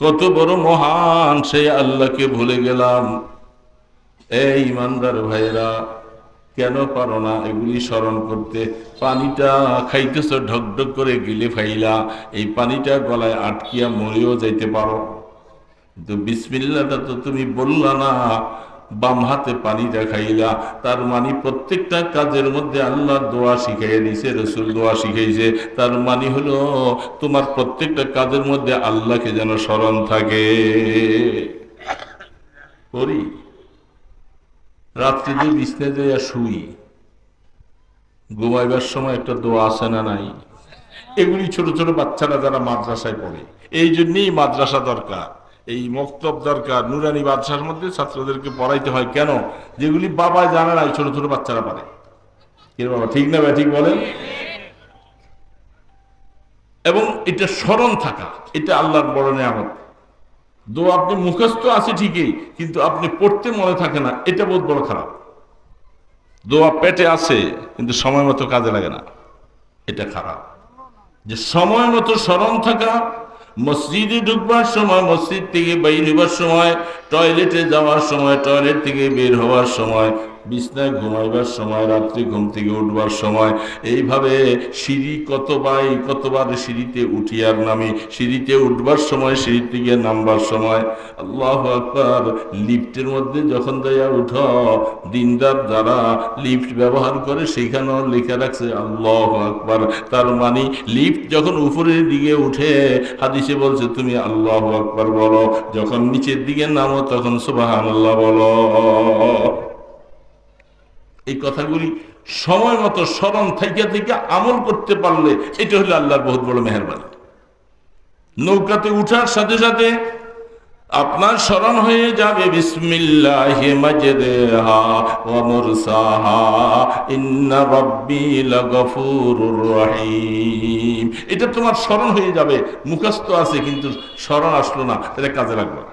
কত বড় মহান সেই আল্লাহকে ভুলে গেলাম। এই ইমানদার ভাইরা কেন পারো না এগুলি স্মরণ করতে? পানিটা খাইতেছ, ঢক ঢক করে গিলে ফাইলা এই পানিটা গলায় আটকিয়া মরেও যাইতে পারো। কিন্তু বিসমিল্লাটা তো তুমি বললা না। বাম হাতে পানি খাইলা তার মানে প্রত্যেকটা কাজের মধ্যে আল্লাহ দোয়া শিখাইয়া দিছে, রসুল দোয়া শিখাইছে। তার মানে হলো, তোমার প্রত্যেকটা কাজের মধ্যে আল্লাহকে যেন স্মরণ থাকে। করি। রাত্রে যে বিছনে যাইয়া শুই। ঘুমাইবার সময় একটা দোয়া আছে না নাই? এগুলি ছোট ছোট বাচ্চারা যারা মাদ্রাসায় পড়ে। এই জন্যই মাদ্রাসা দরকার। এই মক্তব দরকার, নুরানি বাদশার মধ্যে ছাত্রদেরকে পড়াইতে হয় কেন? যেগুলি বাবা জানে না ছোট ছোট বাচ্চারা পারে। কে বাবা, ঠিক না ঠিক বলেন? এবং এটা স্মরণ থাকা, এটা আল্লাহর বড় নিয়ামত। দো আপনি মুখস্থ আছে ঠিকই, কিন্তু আপনি পড়তে মনে থাকে না, এটা বহুত বড় খারাপ। দোয়া পেটে আছে, কিন্তু সময় মতো কাজে লাগে না, এটা খারাপ। যে সময় মতো স্মরণ থাকা মসজিদে ঢুকবার সময়, মসজিদ থেকে বাইর হবার সময়, টয়লেটে যাওয়ার সময়, টয়লেট থেকে বের হওয়ার সময় বিছনায় ঘুমাইবার সময়, রাত্রি ঘুম থেকে উঠবার সময়, এইভাবে সিঁড়ি কতবার কতবার সিঁড়িতে উঠি আর নামি, সিঁড়িতে উঠবার সময় সিঁড়ি থেকে নামবার সময়। আল্লাহ আকবার। লিফটের মধ্যে যখন দেয়া উঠ, দিনদার যারা লিফট ব্যবহার করে, সেখানেও লেখা রাখছে আল্লাহ আকবার। তার মানে লিফট যখন উপরের দিকে উঠে, হাদিসে বলছে, তুমি আল্লাহ আকবার বলো। যখন নিচের দিকে নামো, তখন সুবাহ আল্লাহ বলো। এই কথাগুলি সময় মতো স্মরণ থেকে থেকে আমল করতে পারলে এটা হলো আল্লাহর বহুত বড় মেহরবানি। নৌকাতে উঠার সাথে সাথে আপনার স্মরণ হয়ে যাবে, বিসমিল্লাহি রহিম। এটা তোমার স্মরণ হয়ে যাবে, মুখস্থ আছে, কিন্তু স্মরণ আসলো না এটা কাজে লাগবে না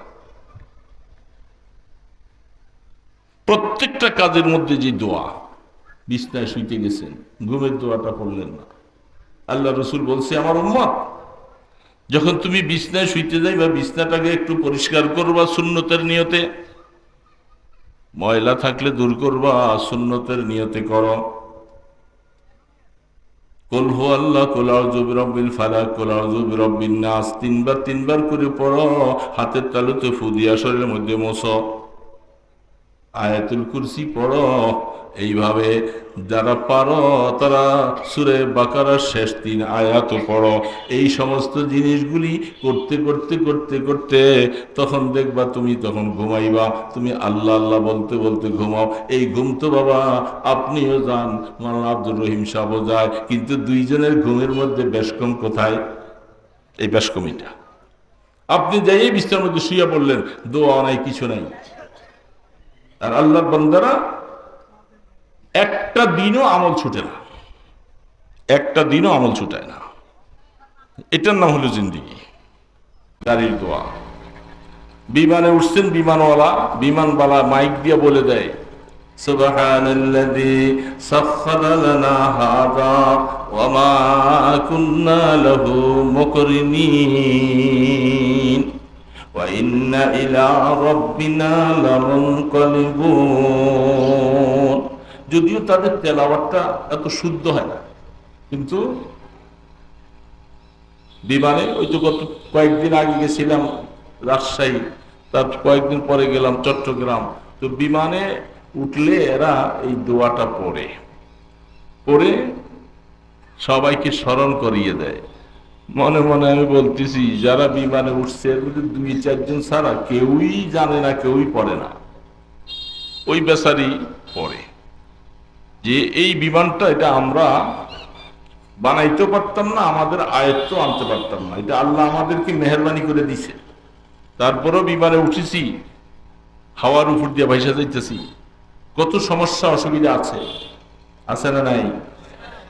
প্রত্যেকটা কাজের মধ্যে যে দোয়া, বিছনায় শুইতে গেছেন, ঘুমের দোয়াটা পড়লেন না। আল্লাহ রসুল বলছে, আমার উম্মত, যখন তুমি বিছনায় শুইতে যাই বা বিছনাটাকে একটু পরিষ্কার করবা শূন্যতের নিয়তে, ময়লা থাকলে দূর করবা শূন্যতের নিয়তে করো। কল হো আল্লাহ কোলাউজুব রব্বিল ফালাক কোলাউজুব রব্বিন নাস, তিনবার তিনবার করে পড়ো, হাতের তালুতে ফুদিয়া শরীরের মধ্যে মোছো। আয়াতুল কুরসি পড়ো, এইভাবে যারা পারো তারা সুরে বাকারার শেষ তিন আয়াত পড়ো। এই সমস্ত জিনিসগুলি করতে করতে করতে করতে তখন দেখবা তুমি তখন ঘুমাইবা, তুমি আল্লাহ আল্লাহ বলতে বলতে ঘুমাও। এই ঘুম তো বাবা, আপনিও যান, মাওলানা আব্দুর রহিম সাহও যায়, কিন্তু দুইজনের ঘুমের মধ্যে বেশকম কোথায়? এই বেশকমিটা আপনি যাই বিস্তার মধ্যে শুয়ে পড়লেন, দোয়া নাই, কিছু নাই। আর আল্লাহর বন্দারা একটা দিনও আমল ছুটে না। একটা দিনও আমল ছুটায় না। এটার নাম হলো জিন্দিগি। গাড়ির দোয়া। বিমানে উঠছেন বিমানওয়ালা বিমানওয়ালা মাইক দিয়ে বলে দেয় ওয়া وإن إلى ربنا لمنقلبون যদিও তাদের তেলাওয়াতটা এত শুদ্ধ হয় না কিন্তু বিমানে ওই তো গত কয়েকদিন আগে গেছিলাম রাজশাহী তার কয়েকদিন পরে গেলাম চট্টগ্রাম তো বিমানে উঠলে এরা এই দোয়াটা পড়ে পড়ে সবাইকে স্মরণ করিয়ে দেয় মনে মনে আমি বলতেছি, যারা বিমানে উঠছে দুই চারজন ছাড়া কেউই জানে না, কেউই পড়ে না। ওই বেচারি পড়ে। যে এই বিমানটা, এটা আমরা বানাইতে পারতাম না, আমাদের আয়ত্ত আনতে পারতাম না। এটা আল্লাহ আমাদেরকে মেহরবানি করে দিছে তারপরও বিমানে উঠেছি, হাওয়ার উপর দিয়ে ভাইসা যাইতেছি। কত সমস্যা, অসুবিধা আছে? আছে না নাই?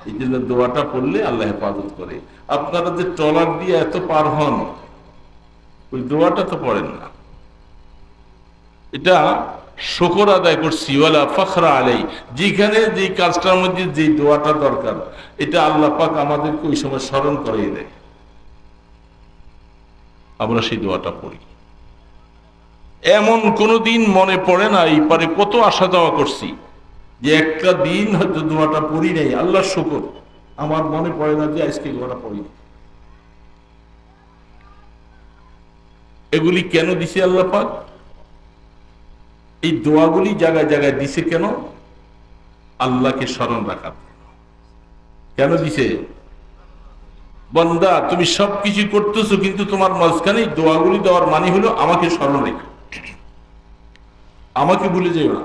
এই জন্য দোয়াটা পড়লে আল্লাহ হেফাজত করে। আপনারা যে ট্রলার দিয়ে এত পার হন, ওই দোয়াটা তো পড়েন না। এটা শকর আদায় করছি, ওয়ালা ফখরা আলাই যেখানে যে কাজটার মধ্যে যে দোয়াটা দরকার, এটা আল্লাহ পাক আমাদেরকে ওই সময় স্মরণ করিয়ে দেয়। আমরা সেই দোয়াটা পড়ি। এমন কোনো দিন মনে পড়ে না, এই পারে কত আশা দেওয়া করছি। যে একটা দিন হয়তো দোয়াটা পড়ি নাই আল্লাহ শুকর। আমার মনে পড়ে না যে আজকে দোয়াটা পড়ি এগুলি কেন দিছে আল্লাহ পাক? এই দোয়াগুলি জায়গায় জায়গায় দিছে কেন? আল্লাহকে স্মরণ রাখার কেন দিছে? বন্দা, তুমি সবকিছু করতেছো, কিন্তু তোমার মাঝখানে দোয়াগুলি দেওয়ার মানে হলো আমাকে স্মরণ রেখো। আমাকে ভুলে যেও না।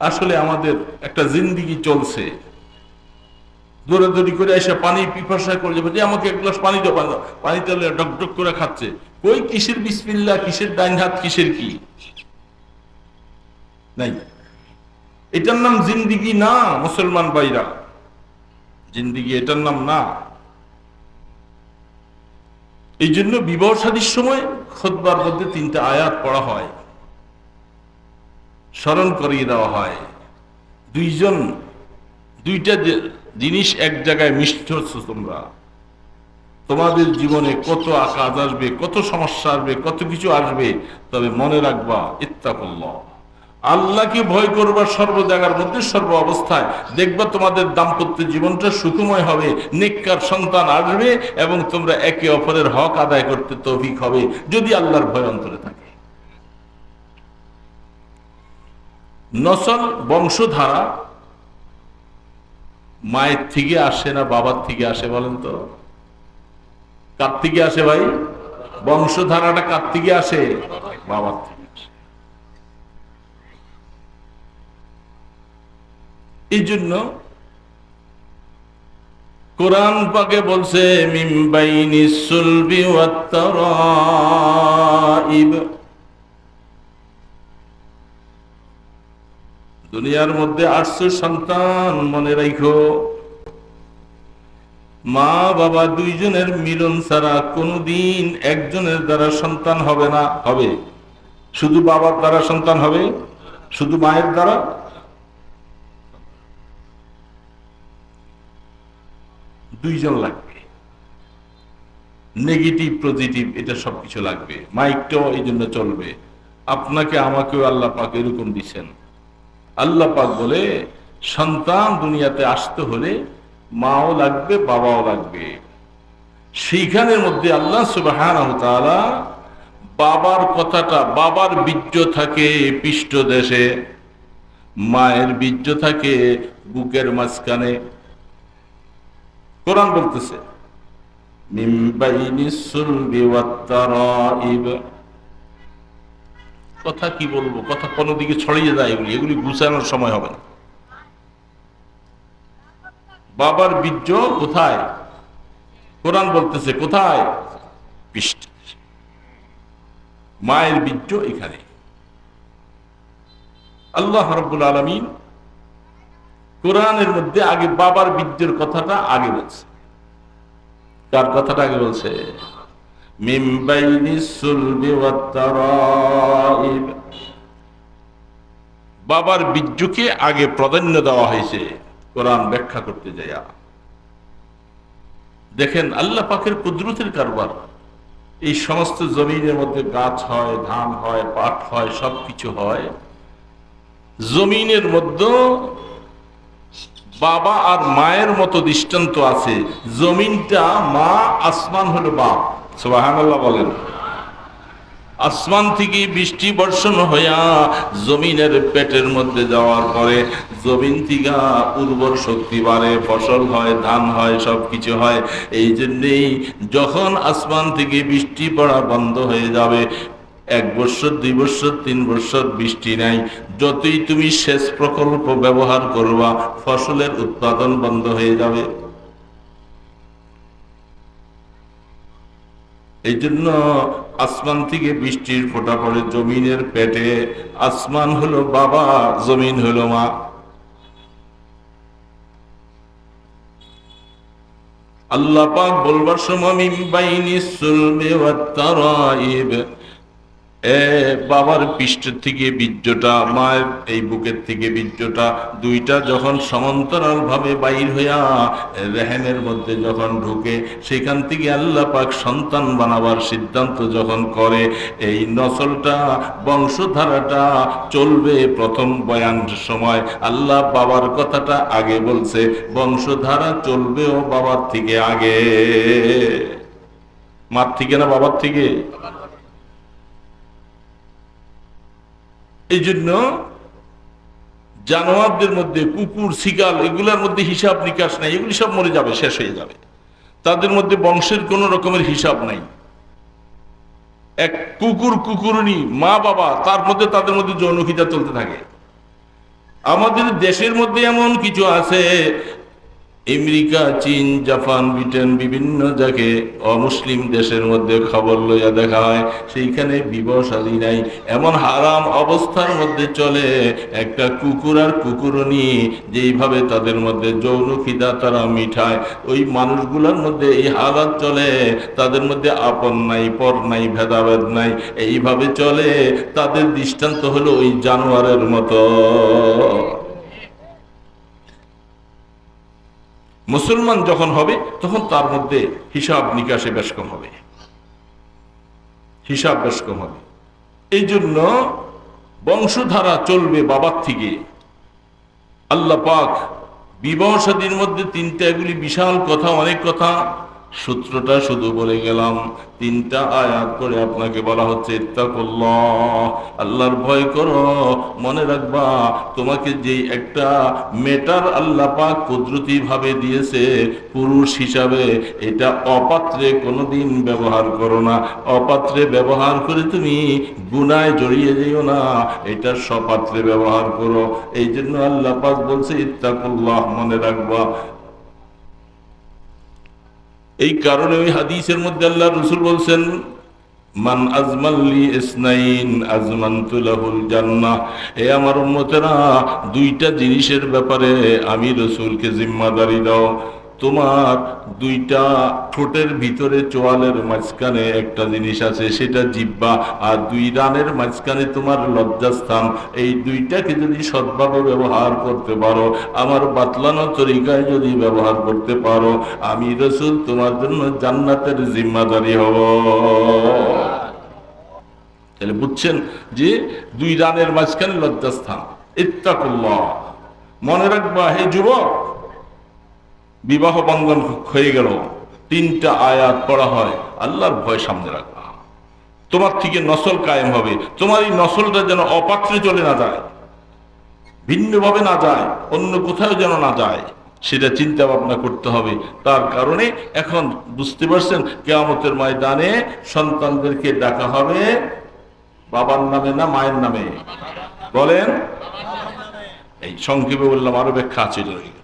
আসলে আমাদের একটা জিন্দিগি চলছে। দৌড়াদৌড়ি করে এসে পানি পিপাসা করে যাবে যে আমাকে এক গ্লাস পানি দাও পানি দাও। ডক ডক করে খাচ্ছে। কই কিসের বিসমিল্লা কিসের ডাইন হাত, কিসের কি? নাই। এটার নাম জিন্দিগি না, মুসলমান ভাইরা। জিন্দিগি এটার নাম না। এই জন্য বিবাহ সাদীর সময় খোদবার মধ্যে তিনটা আয়াত পড়া হয়। স্মরণ করিয়ে দেওয়া হয়। দুইজন, দুইটা জিনিস এক জায়গায় মিষ্ট হচ্ছে তোমরা। তোমাদের জীবনে কত আকাজ আসবে, কত সমস্যা আসবে, কত কিছু আসবে, তবে মনে রাখবা, ইত্তাকুল্লাহ। আল্লাহকে ভয় করবার সর্ব জায়গার মধ্যে সর্ব অবস্থায় দেখবা তোমাদের দাম্পত্য জীবনটা সুখময় হবে, নেককার সন্তান আসবে এবং তোমরা একে অপরের হক আদায় করতে তৌফিক হবে, যদি আল্লাহর ভয় অন্তরে থাকে। নসল বংশধারা মায়ের থেকে আসে না, বাবার থেকে আসে বলেন তো? কার থেকে আসে ভাই? বংশধারাটা কার থেকে আসে? বাবার থেকে আসে। এই জন্য কোরআন পাকে বলছে মিম্বাইনি সুলবি দুনিয়ার মধ্যে আটশো সন্তান মনে রাখো মা, বাবা দুইজনের মিলন ছাড়া কোনোদিন একজনের দ্বারা সন্তান হবে না। হবে। শুধু বাবার দ্বারা সন্তান হবে? শুধু মায়ের দ্বারা? দুইজন লাগবে। নেগেটিভ, পজিটিভ, এটা সবকিছু লাগবে। মাইকটাও এই জন্য চলবে। আপনাকে, আমাকেও আল্লাহ পাক এরকম দিচ্ছেন আল্লাহ পাক বলে, সন্তান দুনিয়াতে আসতে হলে মাও লাগবে, বাবাও লাগবে। সেইখানের মধ্যে আল্লাহ সুবাহ বাবার কথাটা, বাবার বীর্য থাকে পৃষ্ঠ দেশে, মায়ের বীর্য থাকে বুকের মাঝখানে। কোরআন বলতেছে মিন বাইনি সুলবি ওয়াত্তারাইব কথা কি বলব? কথা কোনো দিকে ছড়িয়ে যায় এগুলি এগুলি গুছানোর সময় হবে না। বাবার বীর্য কোথায়? কোরআন বলতেছে, কোথায়? পৃষ্ঠ। মায়ের বীর্য এখানে। আল্লাহ রব্বুল আলমিন কোরআনের মধ্যে আগে বাবার বীর্যের কথাটা আগে বলছে। কার কথাটা আগে বলছে? মিন বাইনি সুলবি ওয়াত্তারাইব বাবার বীর্যকে আগে প্রাধান্য দেওয়া হয়েছে কোরআন ব্যাখ্যা করতে যাইয়া। দেখেন আল্লাহ পাকের কুদরতের কারবার। এই সমস্ত জমিনের মধ্যে গাছ হয়, ধান হয়, পাট হয়, সবকিছু হয়। জমিনের মধ্যে বাবা আর মায়ের মতো দৃষ্টান্ত আছে। জমিনটা মা, আসমান হলো বাপ। সোহান বলেন। আসমান থেকে বৃষ্টি বর্ষণ হইয়া জমিনের পেটের মধ্যে যাওয়ার পরে জমিন থেকে উর্বর শক্তি বাড়ে, ফসল হয়, ধান হয় সব কিছু হয়। এই জন্যেই যখন আসমান থেকে বৃষ্টি পড়া বন্ধ হয়ে যাবে, এক বছর দুই বছর তিন বছর বৃষ্টি নাই। যতই তুমি সেচ প্রকল্প ব্যবহার করবা, ফসলের উৎপাদন বন্ধ হয়ে যাবে। এই জন্য আসমান থেকে বৃষ্টির ফোটা পড়ে জমিনের পেটে। আসমান হলো বাবা, জমিন হলো মা। আল্লাহ পাক বলবার সময় বাবার পৃষ্ঠের থেকে বীর্যটা, মায়ের এই বুকের থেকে বীর্যটা, দুইটা যখন সমান্তরাল ভাবে বাইর হইয়া রেহেনের মধ্যে যখন ঢুকে, সেখান থেকে আল্লাহ পাক সন্তান বানাবার সিদ্ধান্ত যখন করে, এই নসলটা, বংশধারাটা চলবে প্রথম বয়ান সময়। আল্লাহ বাবার কথাটা আগে বলছে, বংশধারা চলবেও বাবার থেকে আগে। মার থেকে না বাবার থেকে? এই জন্য জানোয়ারদের মধ্যে কুকুর শিকাল এগুলোর মধ্যে হিসাব নিকাশ নাই, এগুলি সব মরে যাবে, শেষ হয়ে যাবে। তাদের মধ্যে বংশের কোনো রকমের হিসাব নাই। এক কুকুর কুকুরনি, মা বাবা, তার মধ্যে তাদের মধ্যে যৌনকিতা চলতে থাকে। আমাদের দেশের মধ্যে এমন কিছু আছে আমেরিকা, চীন, জাপান, ব্রিটেন বিভিন্ন যাকে অমুসলিম দেশের মধ্যে খবর লইয়া দেখা হয়। সেইখানে বিবাহ শাদী নাই। এমন হারাম অবস্থার মধ্যে চলে একটা কুকুর আর কুকুরনি যেইভাবে তাদের মধ্যে যৌন খিদা তারা মিঠায়। ওই মানুষগুলোর মধ্যে এই হালাত চলে, তাদের মধ্যে আপন নাই, পর নাই, ভেদাভেদ নাই। এইভাবে চলে, তাদের দৃষ্টান্ত হলো ওই জানোয়ারের মতো। মুসলমান যখন হবে, তখন তার মধ্যে হিসাব নিকাশে বেশ কম হবে। হিসাব বেশ কম হবে। এই জন্য বংশধারা চলবে বাবার থেকে। আল্লাহ পাক বিবাহ সাদীর মধ্যে তিনটা এগুলি বিশাল কথা, অনেক কথা। সূত্রটা শুধু বলে গেলাম। তিনটা আয়াত করে আপনাকে বলা হচ্ছে আল্লাহর ভয় করো, মনে রাখবা, তোমাকে যে একটা মেটার আল্লাহ পাক কুদরতি ভাবে দিয়েছে, পুরুষ হিসাবে, এটা অপাত্রে কোনোদিন ব্যবহার করো না। অপাত্রে ব্যবহার করে তুমি গুনায় জড়িয়ে যেও না, এটা সপাত্রে ব্যবহার করো। এই জন্য আল্লাহ পাক বলছে, ইত্তাকুল্লাহ, মনে রাখবা এই কারণে ওই হাদিসের মধ্যে আল্লাহ রসুল বলছেন, মান আজমাল্লি ইসনাইন, আজমান্তু লাহুল জান্নাহ। এ আমার উম্মতেরা, দুইটা জিনিসের ব্যাপারে আমি রসুলকে জিম্মাদারি দাও। তোমার দুইটা ঠোঁটের ভিতরে চোয়ালের মাঝখানে একটা জিনিস আছে, সেটা জিব্বা আর দুই রানের মাঝখানে তোমার লজ্জাস্থান। এই দুইটাকে যদি সৎভাবে ব্যবহার করতে পারো, আমার বাতলানো তরিকায় যদি ব্যবহার করতে পারো, আমি রসুল তোমার জন্য জান্নাতের জিম্মাদারি হব। তাহলে বুঝছেন যে দুই রানের মাঝখানে লজ্জাস্থান। ইত্তাকুল্লাহ। মনে রাখবা, হে যুবক বিবাহ বন্ধন হয়ে গেল। তিনটা আয়াত পড়া হয়, আল্লাহর ভয় সামনে রাখবা তোমার থেকে নসল কায়েম হবে, তোমার এই নসলটা যেন অপাত্রে চলে না যায়, ভিন্নভাবে না যায়, অন্য কোথাও যেন না যায়, সেটা চিন্তা ভাবনা করতে হবে। তার কারণে এখন বুঝতে পারছেন, কেয়ামতের ময়দানে সন্তানদেরকে ডাকা হবে বাবার নামে না মায়ের নামে? বলেন? এই সংক্ষেপে বললাম, আরও ব্যাখ্যা আছে এটা রয়ে গেল।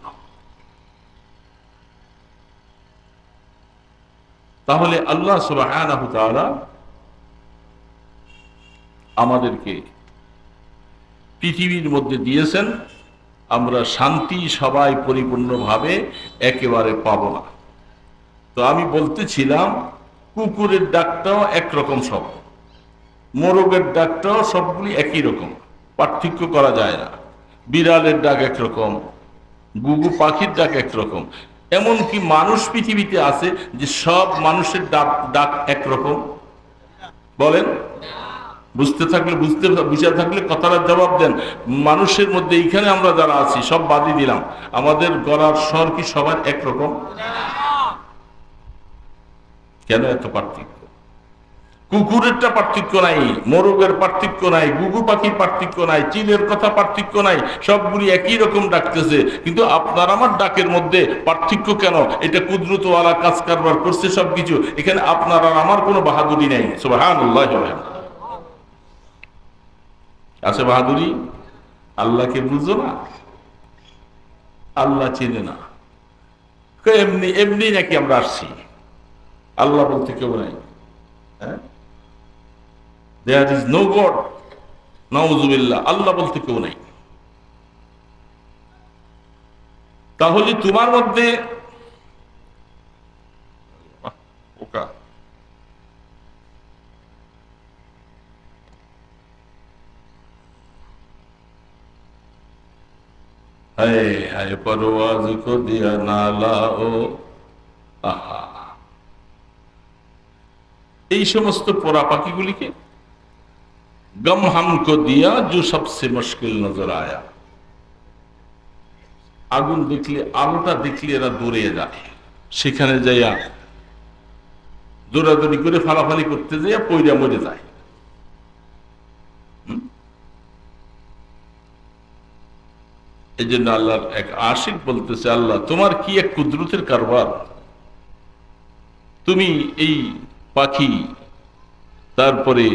তাহলে আল্লাহ তাআলা আমাদেরকে পৃথিবীর মধ্যে দিয়েছেন, আমরা শান্তি সবাই পরিপূর্ণভাবে একেবারে পাব না। তো আমি বলতেছিলাম, কুকুরের ডাকটাও একরকম সব, মোরগের ডাকটাও সবগুলি একই রকম, পার্থক্য করা যায় না। বিড়ালের ডাক একরকম, গুগু পাখির ডাক একরকম এমনকি মানুষ পৃথিবীতে আছে যে সব মানুষের ডাক ডাক একরকম। বলেন? বুঝতে থাকলে বুঝতে, বুঝে থাকলে কথাটার জবাব দেন। মানুষের মধ্যে এইখানে আমরা যারা আছি, সব বাদি দিলাম। আমাদের গড়ার স্বর কি সবার একরকম? কেন এত পার্থক্য? কুকুরেরটা পার্থক্য নাই, মোরগের পার্থক্য নাই, গুগু পাখির পার্থক্য নাই চিলের কথা পার্থক্য নাই, সবগুলি একই রকম ডাকতেছে। কিন্তু আপনার আমার ডাকের মধ্যে পার্থক্য কেন? এটা কুদরতওয়ালা কাজ কারবার করছে সবকিছু। এখানে আপনার আর আমার কোনো বাহাদুরি নাই। সুবহানাল্লাহ আছে বাহাদুরি? আল্লাহকে বুঝো না? আল্লাহ চেনে না। এমনি এমনি নাকি আমরা আসছি? আল্লাহ বলতে কেউ নাই। হ্যাঁ? দেয়ার ইজ নো গড নজুবিল্লা আল্লাহ বলতে কেউ নাই। তাহলে তোমার মধ্যে এই সমস্ত পোড়া পাখিগুলিকে গম হামকো দিয়া जो सबसे मुश्किल नजर आया আগুন দেখলে আলোটা দেখলে এরা দৌড়ে যায় সেখানে যাইয়া দৌড়াদৌড়ি করে ফালাফালি করতে যাইয়া পইরা মরে যায় হুম? এই জন্য আল্লাহর এক আশিক বলতেছে আল্লাহ তোমার কি এক কুদরতের কারবার তুমি এই পাখি তারপরে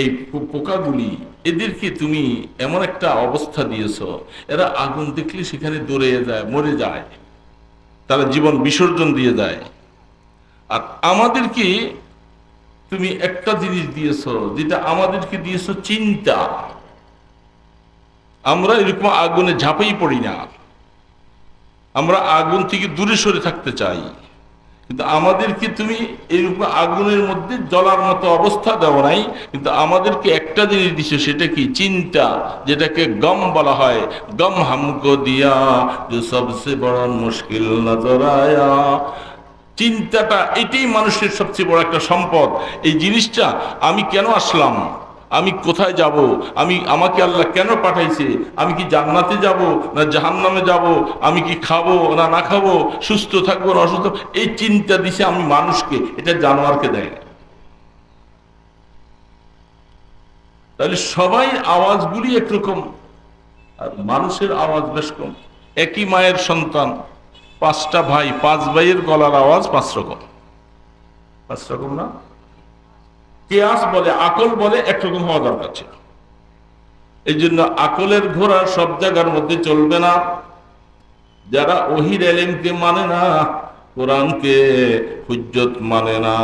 এই পোকাগুলি, এদেরকে তুমি এমন একটা অবস্থা দিয়েছ, এরা আগুন দেখলে সেখানে দৌড়ে যায়, মরে যায়। তারা জীবন বিসর্জন দিয়ে যায়। আর আমাদেরকে তুমি একটা জিনিস দিয়েছ, যেটা আমাদেরকে দিয়েছ চিন্তা। আমরা এরকম আগুনে ঝাঁপেই পড়ি না। আমরা আগুন থেকে দূরে সরে থাকতে চাই। কিন্তু আমাদেরকে তুমি এরকম আগুনের মধ্যে জলার মতো অবস্থা দেওয়া নাই, কিন্তু আমাদেরকে একটা জিনিস দিছে, সেটা কি? চিন্তা, যেটাকে গম বলা হয়। গম হামকো দিয়া, যে সবচেয়ে বড় মুশকিল নজর আয়া চিন্তাটা এটাই মানুষের সবচেয়ে বড় একটা সম্পদ। এই জিনিসটা আমি কেন আসলাম? আমি কোথায় যাব? আমি, আমাকে আল্লাহ কেন পাঠাইছে? আমি কি জান্নাতে যাব না জাহান্নামে যাব? আমি কি খাব না না খাব? সুস্থ থাকব না অসুস্থ? এই চিন্তা দিছে আমি মানুষকে, এটা জানোয়ারকে দেয় না। তাহলে সবাই আওয়াজগুলি একরকম, আর মানুষের আওয়াজ বেশ কম। একই মায়ের সন্তান, পাঁচটা ভাই, পাঁচ ভাইয়ের গলার আওয়াজ পাঁচ রকম। পাঁচ রকম না? কেয়াস বলে, আকল বলে একরকম হওয়া দরকার ছিল। এই জন্য আকলের ঘোড়া সব জায়গার মধ্যে চলবে না। যারা ওহির এলেমকে মানে না, কোরআনকে হুজ্জত মানে না।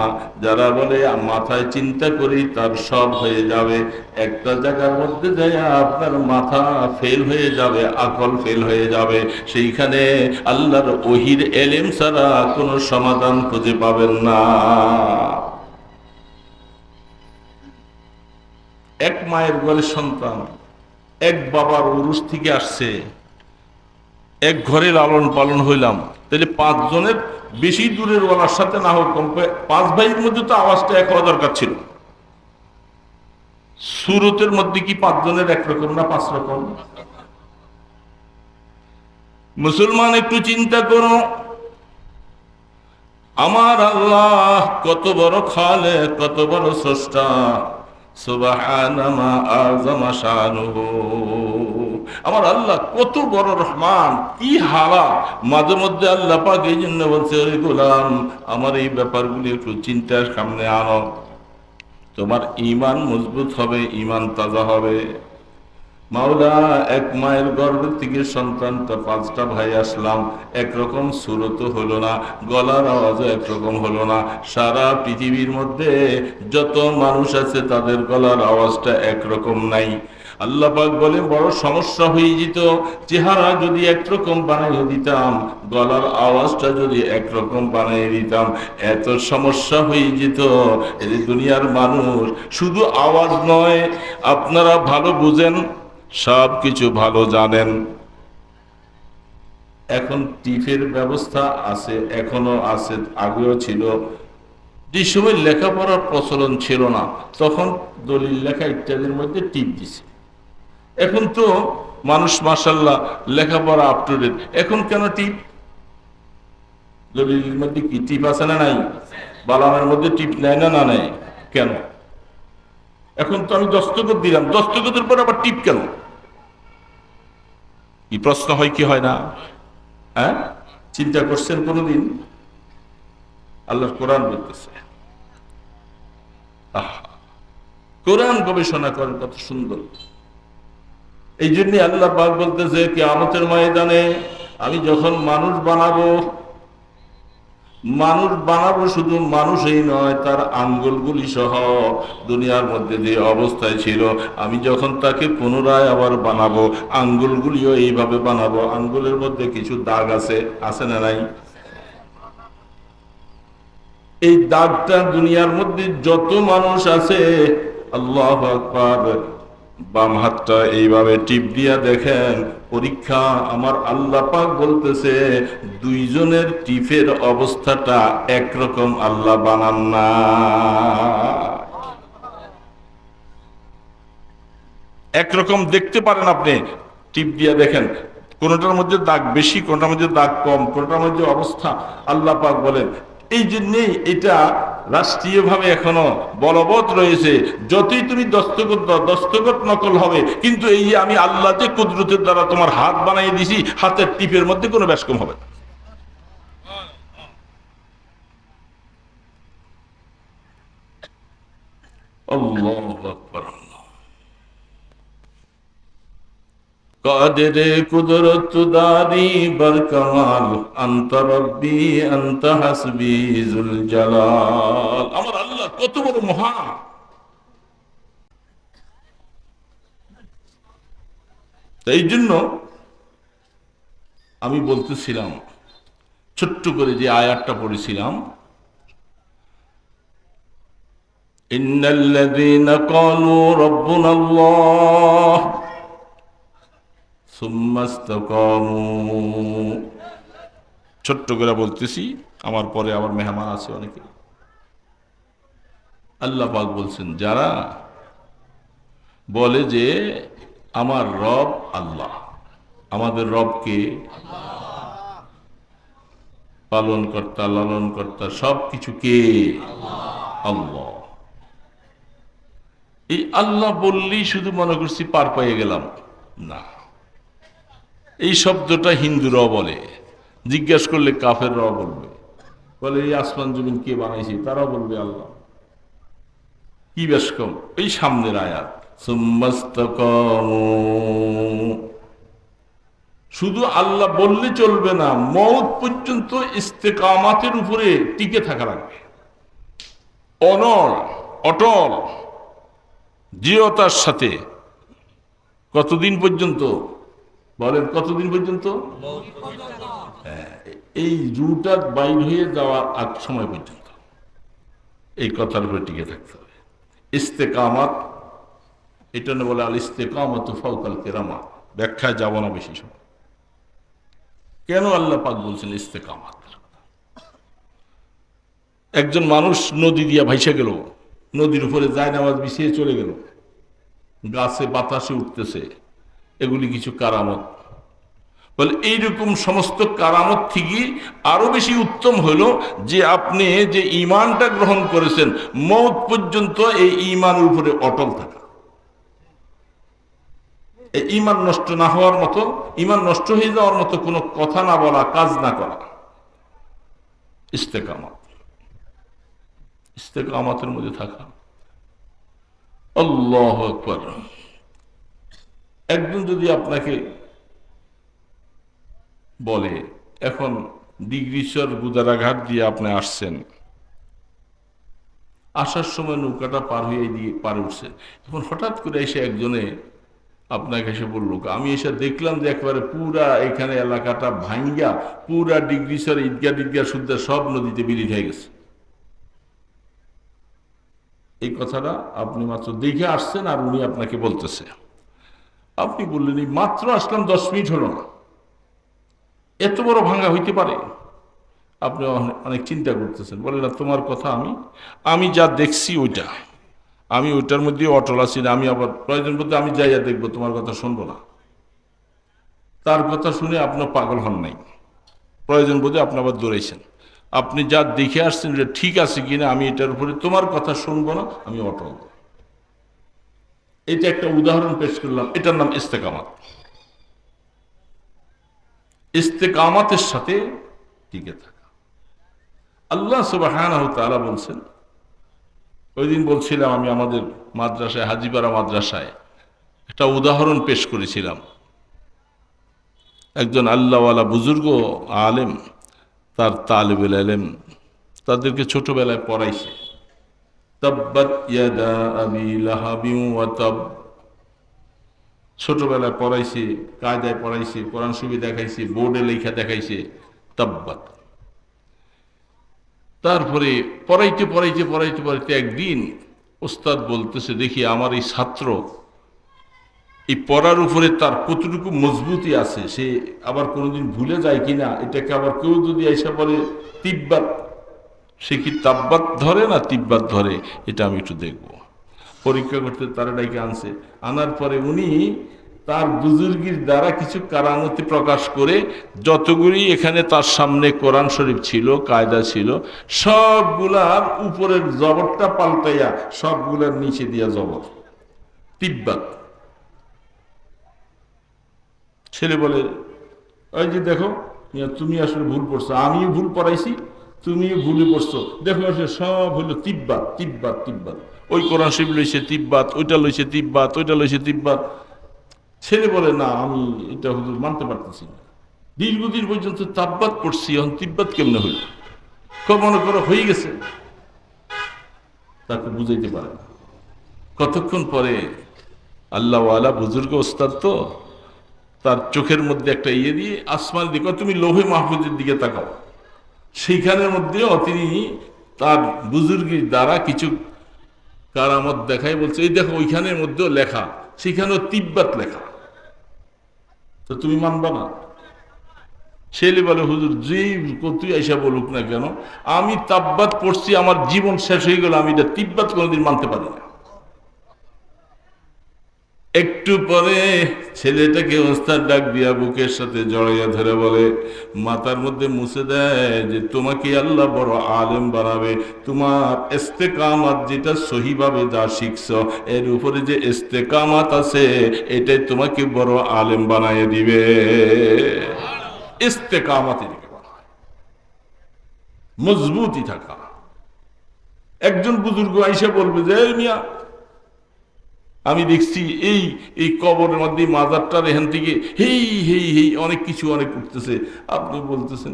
যারা বলে মাথায় চিন্তা করি, তার সব হয়ে যাবে। একটা জায়গার মধ্যে যায় আপনার মাথা ফেল হয়ে যাবে, আকল ফেল হয়ে যাবে। সেইখানে আল্লাহর ওহির এলেম ছাড়া কোনো সমাধান খুঁজে পাবেন না। এক মায়ের গলে সন্তান, এক বাবার উরুষ থেকে আসছে। এক ঘরে লালন পালন হইলাম। তাহলে পাঁচজনের বেশি দূরের ওয়ালার সাথে না হোক পাঁচ ভাইয়ের মধ্যে তো আওয়াজটা এক হওয়া দরকার ছিল। সুরতের মধ্যে কি পাঁচজনের একরকম না পাঁচ রকম? মুসলমান একটু চিন্তা করো। আমার আল্লাহ কত বড় খালে কত বড় স্রষ্টা। আমার আল্লাহ কত বড় রহমান, কি হালা মাঝে মধ্যে আল্লাহ পাক এই জন্য বলছে গোলাম, আমার এই ব্যাপারগুলি একটু চিন্তার সামনে আনো। তোমার ইমান মজবুত হবে ইমান তাজা হবে। মাওলা, এক মায়ের গর্ভের থেকে সন্তানটা পাঁচটা ভাই আসলাম। একরকম সুরত হলো না, গলার আওয়াজও একরকম হলো না। সারা পৃথিবীর মধ্যে যত মানুষ আছে, তাদের গলার আওয়াজটা একরকম নাই। আল্লাহ পাক বলে বড় সমস্যা হয়ে যেত। চেহারা যদি একরকম বানিয়ে দিতাম, গলার আওয়াজটা যদি একরকম বানিয়ে দিতাম, এত সমস্যা হয়ে যেত। দুনিয়ার মানুষ, শুধু আওয়াজ নয়, আপনারা ভালো বুঝেন সব কিছু ভালো জানেন। এখন টিফের ব্যবস্থা আছে, এখনও আছে, আগেও ছিল। যে সময় লেখাপড়ার প্রচলন ছিল না। তখন দলিল লেখা ইত্যাদির মধ্যে টিপ দিছে। এখন তো মানুষ মাসাল্লাহ লেখাপড়া আপ টু ডেট এখন কেন টিপ? দলিলের মধ্যে কি টিপ আছে না নাই? বালামের মধ্যে টিপ নেয় না না নেয়? কেন? এখন তো আমি দস্তখত দিলাম। দস্তখতের পর আবার টিপ কেন? কি প্রশ্ন হয় কি হয় না? হ্যাঁ? চিন্তা করছেন কোনদিন? আল্লাহর কোরআন বলতেছে। কোরআন গবেষণা করেন কত সুন্দর। এই জন্য আল্লাহ বলতেছে কি আমতের ময়দানে আমি যখন মানুষ বানাবো মানুষ বানাবো শুধু মানুষই নয়, তার আঙ্গুলগুলি সহ দুনিয়ার মধ্যে যে অবস্থায় ছিল, আমি যখন তাকে পুনরায় আবার বানাবো, আঙ্গুলগুলিও এইভাবে বানাবো, আঙ্গুলের মধ্যে কিছু দাগ আছে আছে না নাই? এই দাগটা দুনিয়ার মধ্যে যত মানুষ আছে, আল্লাহ বাম হাতটা এইভাবে টিপ দিয়া দেখেন পরীক্ষা আমার আল্লাহ পাক বলতেছে, দুইজনের টিপের অবস্থাটা একরকম আল্লাহ বানান না। একরকম দেখতে পারেন আপনি, টিপ দিয়া দেখেন, কোনটার মধ্যে দাগ বেশি, কোনটার মধ্যে দাগ কম, কোনটার মধ্যে অবস্থা, আল্লাহ পাক বলেন এই যে নেই এটা রাষ্ট্রীয়ভাবে এখনও বলবৎ রয়েছে। যতই তুমি দস্তখত দাও, দস্তখত নকল হবে, কিন্তু এই যে আমি আল্লাহ যে কুদরতের দ্বারা তোমার হাত বানিয়ে দিছি, হাতের টিপের মধ্যে কোনো ব্যাসকম হবে না। قادر قدرت داری برکمال انت ربی انت حسبی জুলজালাল আমার আল্লাহ কত বড় মহান এই জন্য আমি বলতেছিলাম ছোট্ট করে যে আয়াতটা পড়েছিলাম ইন্নাল্লাযীনা ক্বালু রাব্বুনা আল্লাহ সুম্মাস্তাকামু ছোট্ট করে বলতেছি, আমার পরে আমার মেহমান আছে অনেকে। আল্লাহ বলছেন, যারা বলে যে আমার রব আল্লাহ, আমাদের রবকে পালন কর্তা লালন কর্তা সব কিছু কে? আল্লাহ। এই আল্লাহ বললেই শুধু মনে করছি পার পেয়ে গেলাম। না। এই শব্দটা হিন্দুরাও বলে। জিজ্ঞাসা করলে কাফেররাও বলবে। বলে, এই আসমান জমিন কে বানাইছে? তারাও বলবে, আল্লাহ। কি বেশ কম এই সামনের আয়াত। শুধু আল্লাহ বললে চলবে না মৌত পর্যন্ত ইস্তেকামাতের উপরে টিকে থাকা লাগবে। অনর অটল, দৃঢ়তার সাথে। কতদিন পর্যন্ত? বলেন, কতদিন পর্যন্ত? এই রুটা বাইর হয়ে যাওয়ার আগ সময় পর্যন্ত। এই কথার উপরে টিকে থাকতে হবে। ইস্তেকামাত, এটা না বলে আল ইস্তেকামত ফৌকাল কেরামা, ব্যাখ্যায় যাব না বেশি সময়। কেন আল্লাহ পাক বলছেন ইস্তেকামাত? একজন মানুষ নদী দিয়া ভাইসে গেল, নদীর উপরে যায় নামাজ বিছিয়ে চলে গেল, গাছে বাতাসে উঠতেছে এগুলি কিছু কারামত। বলে, এইরকম সমস্ত কারামত থেকে আরও বেশি উত্তম হলো যে আপনি যে ইমানটা গ্রহণ করেছেন মৌত পর্যন্ত এই ইমানের উপরে অটল থাকা। ইমান নষ্ট না হওয়ার মতো ইমান নষ্ট হয়ে যাওয়ার মতো কোনো কথা না বলা, কাজ না করা। ইস্তেকামত। ইস্তেকামতের মধ্যে থাকা। আল্লাহ আকবার। একজন যদি আপনাকে বলে, এখন ডিগ্রিশ্বর গুদারাঘাট দিয়ে আপনি আসছেন। আসার সময় নৌকাটা পার হয়ে দিয়ে পার উঠছেন এখন হঠাৎ করে এসে একজনে আপনাকে এসে বলল আমি এসে দেখলাম যে একবারে পুরা এখানে এলাকাটা ভাঙ্গা পুরা ডিগ্রিশ্বর ঈদগা ডিগ্গা সুদ্দা সব নদীতে বিলীন হয়ে গেছে। এই কথাটা আপনি মাত্র দেখে আসছেন আর উনি আপনাকে বলতেছে। আপনি বললেন, এই মাত্র আসলাম দশ মিনিট হলো না। এত বড় ভাঙ্গা হইতে পারে? আপনি অনেক চিন্তা করতেছেন। বলে না, তোমার কথা আমি আমি যা দেখছি ওইটা। আমি ওইটার মধ্যে অটল আছি না, আমি আবার প্রয়োজন বলতে আমি যাইয়া দেখব, তোমার কথা শুনব না। তার কথা শুনে আপনার পাগল হন নাই। প্রয়োজন বোধে আপনি আবার দৌড়াইছেন। আপনি যা দেখে আসছেন, এটা ঠিক আছে কিনা, আমি এটার উপরে তোমার কথা শুনব না, আমি অটল। এটা একটা উদাহরণ পেশ করলাম, এটার নাম ইস্তেকামাত। ইস্তেকামাতের সাথে টিকে থাকা। আল্লাহ সুবাহ বলছেন, ওই দিন বলছিলাম আমি আমাদের মাদ্রাসায়, হাজিপাড়া মাদ্রাসায় একটা উদাহরণ পেশ করেছিলাম। একজন আল্লাহওয়ালা বুজুর্গ আলেম, তার তালেবেল আলেম তাদেরকে ছোটবেলায় পড়াইছে। তাব্বাত ইয়াদা আবি লাহাবিউ ওয়া তাব। ছোটবেলায় পড়াইছে, কায়দায় পড়াইছে, কোরআন ছবি দেখাইছে, বোর্ডে লেখা দেখাইছে, তাব্বাত। তারপরে পড়াইতে পড়াইতে পড়াইতে পড়াইতে একদিন ওস্তাদ বলতেছে, দেখি আমার এই ছাত্র, এই পড়ার উপরে তার কতটুকু মজবুতি আছে, সে আবার কোনোদিন ভুলে যায় কিনা? এটাকে আবার কেউ যদি এসে বলে, তিব্বাত সে কি তাব্বাত ধরে না তিব্বাত ধরে? এটা আমি একটু দেখব। পরীক্ষা করতে তারা ডাইকে আনছে। আনার পরে উনি তার বুজুর্গির দ্বারা কিছু কারামতি প্রকাশ করে যতগুলি এখানে তার সামনে কোরআন শরীফ ছিল, কায়দা ছিল, সবগুলার উপরের জবরটা পাল্টাইয়া সবগুলার নিচে দিয়া জবর। তিব্বাত। ছেলে বলে ওই যে দেখো, তুমি আসলে ভুল পড়ছো, আমিও ভুল পড়াইছি তুমিও ভুলে পড়ছো দেখো সব হলো তিব্বাত তিব্বাত তিব্বাত। ওই কোরআন শরীফ লইছে তিব্বাত, ওইটা লইছে তিব্বাত, ওইটা লইছে তিব্বাত। ছেলে বলে, না, আমি এটা হুজুর মানতে পারতেছি না। দীর্ঘদিন পর্যন্ত তাব্বাত পড়ছি এখন তিব্বাত কেমনে হইল? মনে করো হয়ে গেছে। তাকে বুঝাইতে পারে না। কতক্ষণ পরে আল্লাহওয়ালা বুজুর্গ ওস্তাদ তো তার চোখের মধ্যে একটা ইয়ে দিয়ে আসমান দিকে, তুমি লোহে মাহফুজের দিকে তাকাও। সেইখানের মধ্যেও তিনি তার বুজুর্গির দ্বারা কিছু কারামত দেখায় বলছে, এই দেখো, ওইখানের মধ্যেও লেখা, সেখানেও তিব্বত লেখা। তো তুমি মানবা না? ছেলে বলে, হুজুর, যেই তুই আইসা বলুক না কেন, আমি তাব্বাত পড়ছি, আমার জীবন শেষ হয়ে গেল, আমি এটা তিব্বাত কোনোদিন মানতে পারি না। একটু পরে ছেলেটাকে ওস্তাদ ডাক দিয়া বুকের সাথে জড়াইয়া ধরে বলে, মাথার মধ্যে মুছে দেয় যে তোমাকে আল্লাহ বড় আলেম বানাবে। তোমার ইস্তেকামাত যেটা সহিভাবে যা শিখছ, এর উপরে যে ইস্তেকামাত আছে, এটাই তোমাকে বড় আলেম বানায় দিবে। ইস্তেকামাত মজবুতি থাকা। একজন বুজুর্গ আইসা বলবে, যে মিয়া আমি দেখছি এই এই কবরের মধ্যে মাজারটার এখান থেকে হেই হেই হেই অনেক কিছু অনেক উঠতেছে। আপনি বলতেছেন,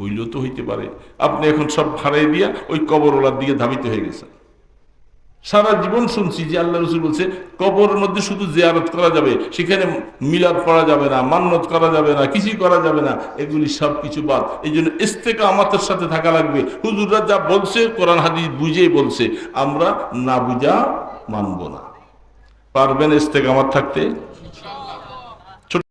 হইলেও তো হইতে পারে। আপনি এখন সব ভাড়াই দিয়া ওই কবরওয়ালার দিকে ধাবিত হয়ে গেছেন। সারা জীবন শুনছি যে আল্লাহ রসুল বলছে, কবরের মধ্যে শুধু জেয়ারত করা যাবে, সেখানে মিলাদ করা যাবে না, মান্নত করা যাবে না, কিছুই করা যাবে না, এগুলি সব কিছু বাদ। এই জন্য ইস্তেকা আমাদের সাথে থাকা লাগবে। হুজুররা যা বলছে, কোরআন হাদিস বুঝেই বলছে, আমরা না বুঝা মানব না। পারবেন ইস্তেকামাত থাকতে।